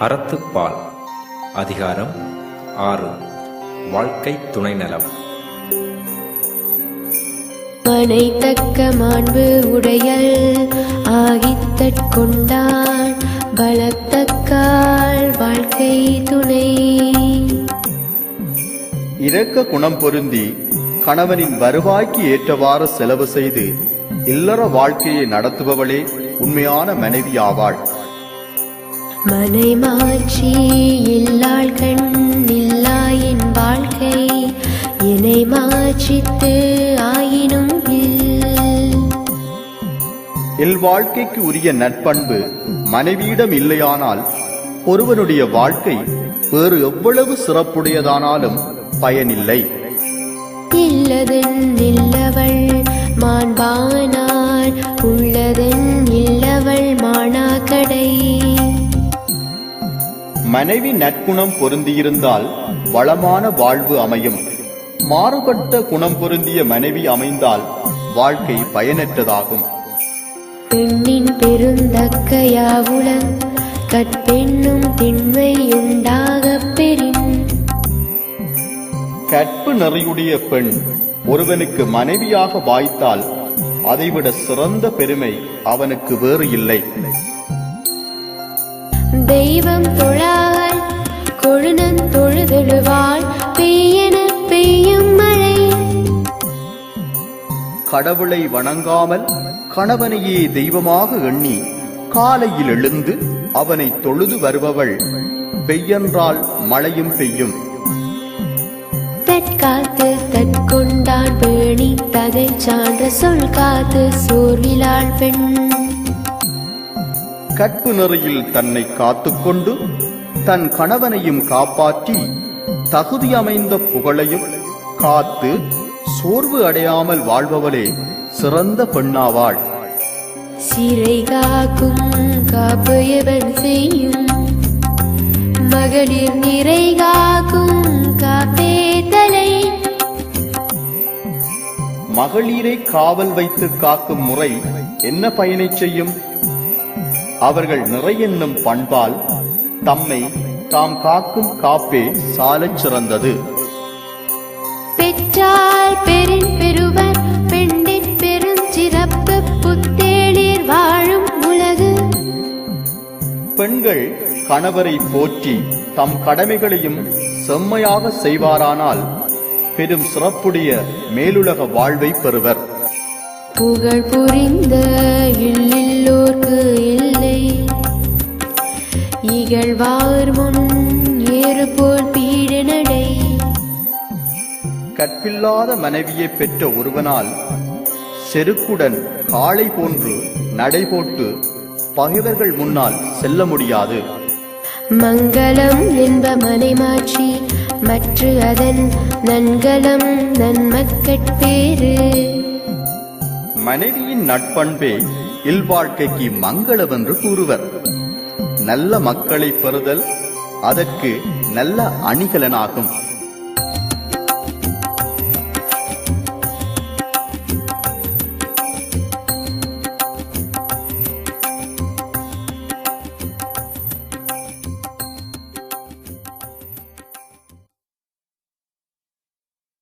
அறத்துப்பால் அதிகாரம் ஆறு. வாழ்க்கை துணை நலம் மனைத்தக்க மாண்பு உடையல் ஆகித்தற் கொண்டான் பலத்தக்கால் வாழ்க்கை துணை. இரக்க குணம் பொருந்தி கணவனின் வருவாய்க்கு ஏற்றவாறு செலவு செய்து இல்லற வாழ்க்கையை நடத்துபவளே உண்மையான மனைவி ஆவாள் மனை மாற்றி இல்லாள் கண் இல்லாயின் வாழ்க்கை. இணை மாற்றித்து ஆயினும் இல். இல்வாழ்க்கைக்கு உரிய நற்பண்பு மனைவியிடம் இல்லையானால் ஒருவனுடைய வாழ்க்கை வேறு எவ்வளவு சிறப்புடையதானாலும் பயனில்லை. இல்லதன் இல்லவள் மாண்பானார் உள்ளதன் மனைவி நற்குணம் பொருந்தியிருந்தால் வளமான வாழ்வு அமையும். மாறுபட்ட குணம் பொருந்திய மனைவி அமைந்தால் வாழ்க்கை பயனற்றதாகும். பெண்ணின் பெருந்தக்கையாவுல கற்பெண்ணும் திண்மை உண்டாகப் பெறின். கற்பு நெறியுடைய பெண் ஒருவனுக்கு மனைவியாக வாய்த்தால் அதைவிட சிறந்த பெருமை அவனுக்கு வேறு இல்லை. தெய்வம் தொழால் கொழுநன் தொழுதெழுவாள். பெய்யென பெய்யும் மழை. கடவுளை வணங்காமல் கணவனையே தெய்வமாக எண்ணி காலையில் எழுந்து அவனை தொழுது வருபவள் பெய்யென்றால் மழையும் பெய்யும். தற்காத்து தற்கொண்டான் பேணி தகை சான்ற சொல் காத்து சோர்விலாள் பெண். கற்பு நெறியில் தன்னை காத்துக்கொண்டு தன் கணவனையும் காப்பாற்றி தகுதி அமைந்த புகழையும் காத்து சோர்வு அடையாமல் வாழ்பவளே சிறந்த பெண்ணாவாள். சிறை காக்கும் காப்பு எவன் செய்யும் மகளிர் நிறை காக்கும் காப்பே தலை. மகளிரை காவல் வைத்து காக்கும் முறை என்ன பயனை செய்யும்? அவர்கள் நிறை என்னும் பண்பால் தம்மை தாம் காக்கும் காப்பே சாலச் சிறந்தது. பெற்றால் பெரின் பெறுவர் பெண்டிற் பெருஞ்சிறப்பு புத்தேளிர் வாழும் உலகு. பெண்கள் கணவரை போற்றி தம் கடமைகளையும் செம்மையாக செய்வாரானால் பெரும் சிறப்புடைய மேலுலக வாழ்வை பெறுவர். புகழ் புரிந்த இல்லில்லோர்க்கு இல்லை. இகழ்வார் முன் ஏறு போல் பீடு நடை. கற்பில்லாத மனைவியை பெற்ற ஒருவனால் செருக்குடன் காளை போன்று நடைபோட்டு பகைவர்கள் முன்னால் செல்ல முடியாது. மங்களம் என்ப மனை மாற்றி மற்ற அதன் நன்கலம் நன்மக்கட்பேறு மனைவியின் நட்பண்பே இல்வாழ்க்கைக்கு மங்களவென்று கூறுவர். நல்ல மக்களை பெறுதல் அதற்கு நல்ல அணிகலனாகும்.